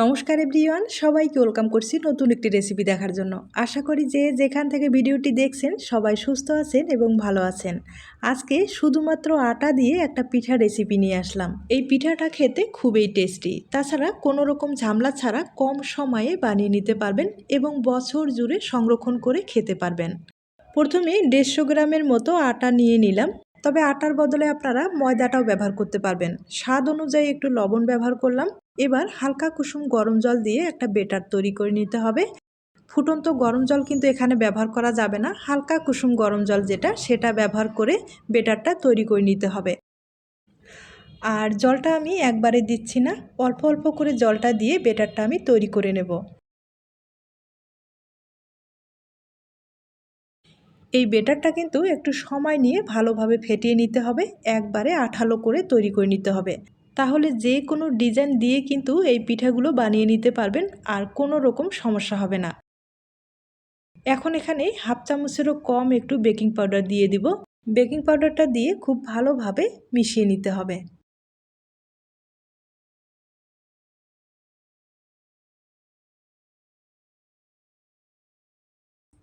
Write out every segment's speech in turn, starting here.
নমস্কার এভরিওয়ান, সবাইকে ওয়েলকাম করছি নতুন একটি রেসিপি দেখার জন্য। আশা করি যে যেখান থেকে ভিডিওটি দেখছেন, সবাই সুস্থ আছেন এবং ভালো আছেন। আজকে শুধুমাত্র আটা দিয়ে একটা পিঠা রেসিপি নিয়ে আসলাম। এই পিঠাটা খেতে খুবই টেস্টি। তাছাড়া কোনো রকম ঝামলা ছাড়া কম সময়ে বানিয়ে নিতে পারবেন এবং বছর জুড়ে সংরক্ষণ করে খেতে পারবেন। প্রথমে দেড়শো গ্রামের মতো আটা নিয়ে নিলাম। তবে আটার বদলে আপনারা ময়দাটাও ব্যবহার করতে পারবেন। স্বাদ অনুযায়ী একটু লবণ ব্যবহার করলাম। এবার হালকা কুসুম গরম জল দিয়ে একটা বেটার তৈরি করে নিতে হবে। ফুটন্ত গরম জল কিন্তু এখানে ব্যবহার করা যাবে না। হালকা কুসুম গরম জল যেটা, সেটা ব্যবহার করে বেটারটা তৈরি করে নিতে হবে। আর জলটা আমি একবারে দিচ্ছি না। অল্প অল্প করে জলটা দিয়ে বেটারটা আমি তৈরি করে নেব। এই বেটারটা কিন্তু একটু সময় নিয়ে ভালোভাবে ফেটিয়ে নিতে হবে। একবারে আঠালো করে তৈরি করে নিতে হবে। তাহলে যে কোনো ডিজাইন দিয়ে কিন্তু এই পিঠাগুলো বানিয়ে নিতে পারবেন আর কোনো রকম সমস্যা হবে না। এখন এখানে হাফ চামচেরও কম একটু বেকিং পাউডার দিয়ে দিব। বেকিং পাউডারটা দিয়ে খুব ভালোভাবে মিশিয়ে নিতে হবে।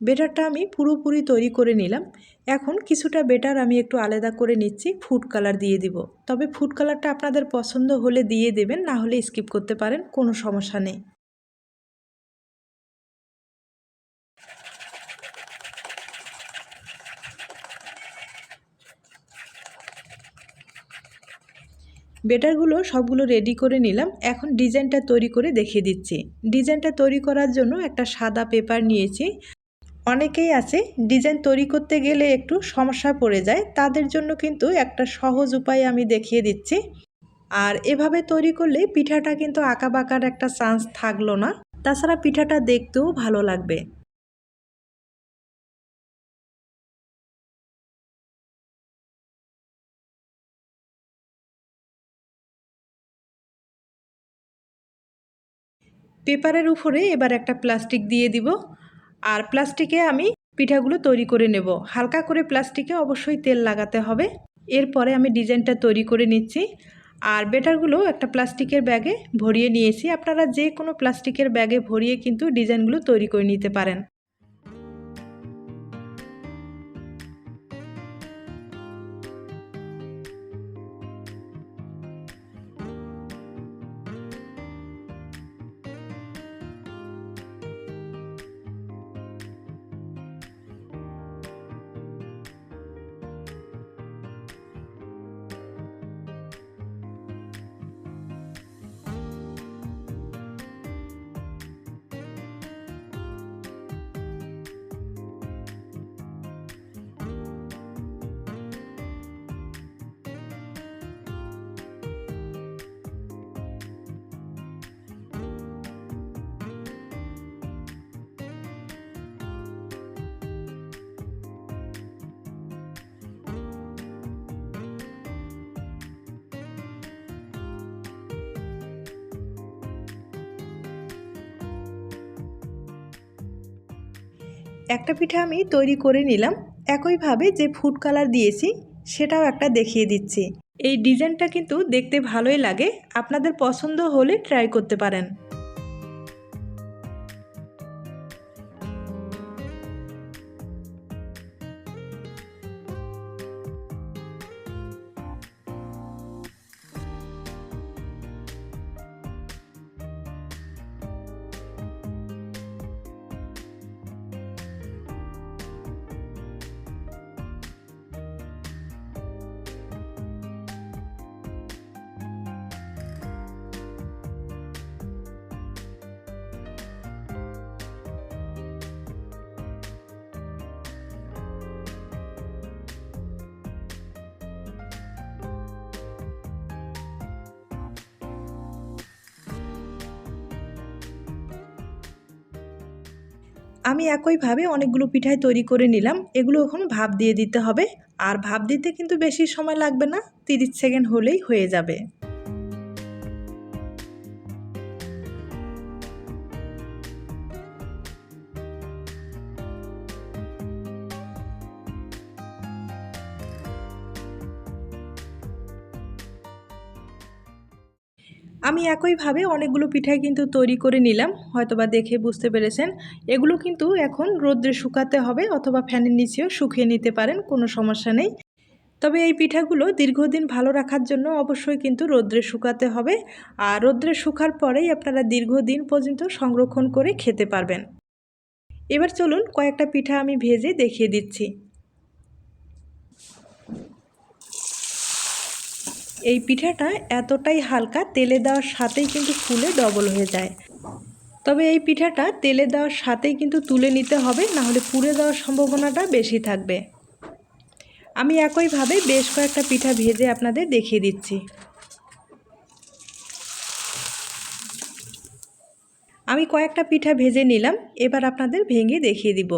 বেটারটা আমি পুরোপুরি তৈরি করে নিলাম। এখন কিছুটা বেটার আমি একটু আলাদা করে নিচ্ছি ফুড কালার দিয়ে দিব। তবে ফুড কালারটা আপনাদের পছন্দ হলে দিয়ে দেবেন, না হলে স্কিপ করতে পারেন, কোনো সমস্যা নেই। বেটারগুলো সবগুলো রেডি করে নিলাম। এখন ডিজাইনটা তৈরি করে দেখিয়ে দিচ্ছি। ডিজাইনটা তৈরি করার জন্য একটা সাদা পেপার নিয়েছি। অনেকেই আছে ডিজাইন তৈরি করতে গেলে একটু সমস্যা পড়ে যায়, তাদের জন্য কিন্তু একটা সহজ উপায় আমি দেখিয়ে দিচ্ছি। আর এভাবে তৈরি করলে পিঠাটা কিন্তু আঁকা বাঁকার একটা চান্স থাকল না। তাছাড়া পিঠাটা দেখতেও ভালো লাগবে। পেপারের উপরে এবার একটা প্লাস্টিক দিয়ে দিব। আর প্লাস্টিকে আমি পিঠাগুলো তৈরি করে নেব। হালকা করে প্লাস্টিকে অবশ্যই তেল লাগাতে হবে। এরপরে আমি ডিজাইনটা তৈরি করে নিচ্ছি। আর বেটারগুলো একটা প্লাস্টিকের ব্যাগে ভরিয়ে নিয়েছি। আপনারা যে কোনো প্লাস্টিকের ব্যাগে ভরিয়ে কিন্তু ডিজাইনগুলো তৈরি করে নিতে পারেন। একটা পিঠা আমি তৈরি করে নিলাম। একইভাবে যে ফুড কালার দিয়েছি, সেটাও একটা দেখিয়ে দিচ্ছি। এই ডিজাইনটা কিন্তু দেখতে ভালোই লাগে। আপনাদের পছন্দ হলে ট্রাই করতে পারেন। আমি একইভাবে অনেকগুলো পিঠাই তৈরি করে নিলাম। এগুলো এখন ভাপ দিয়ে দিতে হবে। আর ভাপ দিতে কিন্তু বেশি সময় লাগবে না, তিরিশ সেকেন্ড হলেই হয়ে যাবে। আমি একইভাবে অনেকগুলো পিঠাই কিন্তু তৈরি করে নিলাম, হয়তোবা দেখে বুঝতে পেরেছেন। এগুলো কিন্তু এখন রোদ্রে শুকাতে হবে অথবা ফ্যানের নিচেও শুকিয়ে নিতে পারেন, কোনো সমস্যা নেই। তবে এই পিঠাগুলো দীর্ঘদিন ভালো রাখার জন্য অবশ্যই কিন্তু রোদ্রে শুকাতে হবে। আর রোদ্রে শুকার পরেই আপনারা দীর্ঘদিন পর্যন্ত সংরক্ষণ করে খেতে পারবেন। এবার চলুন কয়েকটা পিঠা আমি ভেজে দেখিয়ে দিচ্ছি। এই পিঠাটা এতটাই হালকা, তেলে দেওয়ার সাথেই কিন্তু ফুলে ডবল হয়ে যায়। তবে এই পিঠাটা তেলে দেওয়ার সাথেই কিন্তু তুলে নিতে হবে, নাহলে পুড়ে দেওয়ার সম্ভাবনাটা বেশি থাকবে। আমি একইভাবে বেশ কয়েকটা পিঠা ভেজে আপনাদের দেখিয়ে দিচ্ছি। আমি কয়েকটা পিঠা ভেজে নিলাম, এবার আপনাদের ভেঙে দেখিয়ে দিব।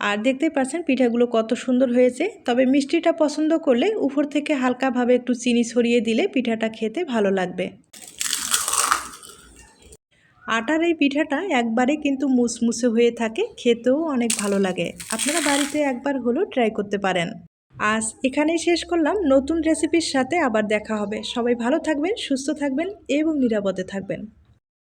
আর দেখতে পাচ্ছেন পিঠাগুলো কত সুন্দর হয়েছে। তবে মিষ্টিটা পছন্দ করলে উপর থেকে হালকাভাবে একটু চিনি ছড়িয়ে দিলে পিঠাটা খেতে ভালো লাগবে। আটার এই পিঠাটা একবারে কিন্তু মুসমুসে হয়ে থাকে, খেতেও অনেক ভালো লাগে। আপনারা বাড়িতে একবার হলেও ট্রাই করতে পারেন। আজ এখানেই শেষ করলাম। নতুন রেসিপির সাথে আবার দেখা হবে। সবাই ভালো থাকবেন, সুস্থ থাকবেন এবং নিরাপদে থাকবেন।